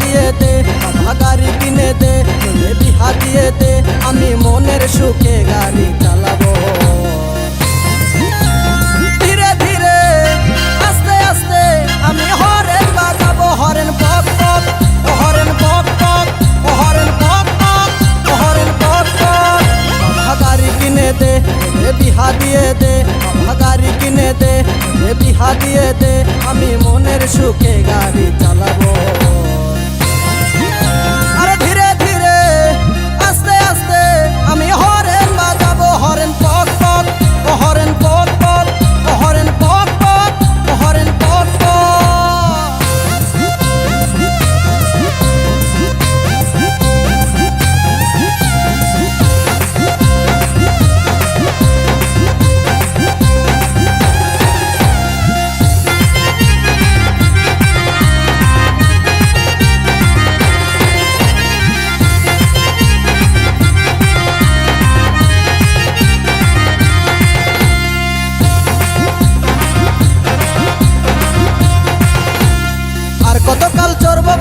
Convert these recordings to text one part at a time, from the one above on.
দিয়ে দে বাবা গাড়ি কিনে দে ছেলে বিহা দিয়ে দে, আমি মনের সুখে গাড়ি চালাবো। ধীরে ধীরে, আস্তে আস্তে আমি হরেন বাজাবো, হরেন পক পক হরেন পক পক হরেন পক পক হরেন পক পক বাবা গাড়ি কিনে দে এ বিহা দিয়ে দে বাবা গাড়ি কিনে দে এ বিহা দিয়ে দে, আমি মনের সুখে গাড়ি চালাবো।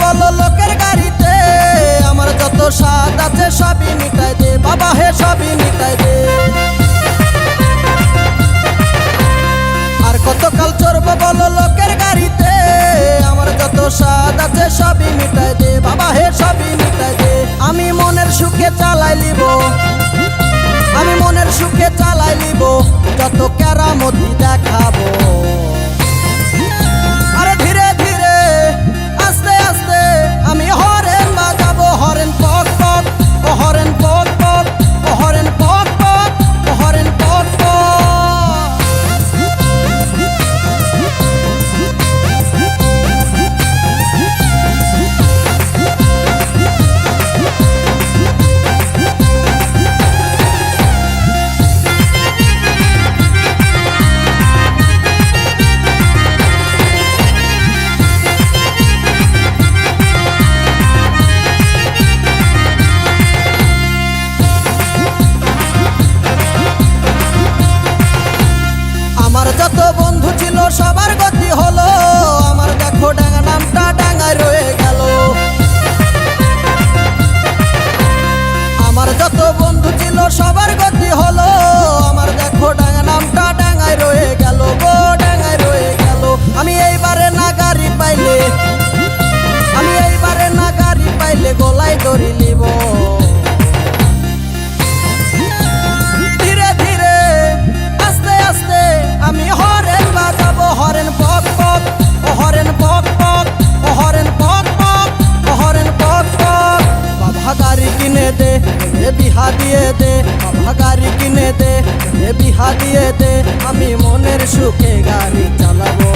বলো লোকের গাড়িতে। আমার যত স্বাদ আছে সবই মিটাই দে। বাবা হে, সবই মিটাই দে। আর কতকাল চড়বো বলো লোকের গাড়িতে। আমার যত স্বাদ আছে সবই মিটাই দে। বাবা হে, সবই মিটাই দে। আমি মনের সুখে চালাই লিব আমি মনের সুখে চালাই লিব যত কেরামতি দেখাবো দড়ি নিব। ধীরে ধীরে, আস্তে আস্তে আমি হরেন বাজাবো, হরেন পক পক ও হরেন পক পক ও হরেন পক পক ও হরেন পক পক বাবা গাড়ি কিনে দে, এ বিহা দিয়ে দে। বাবা গাড়ি কিনে দে, এ বিহা দিয়ে দে। আমি মনের সুখে গাড়ি চালাবো।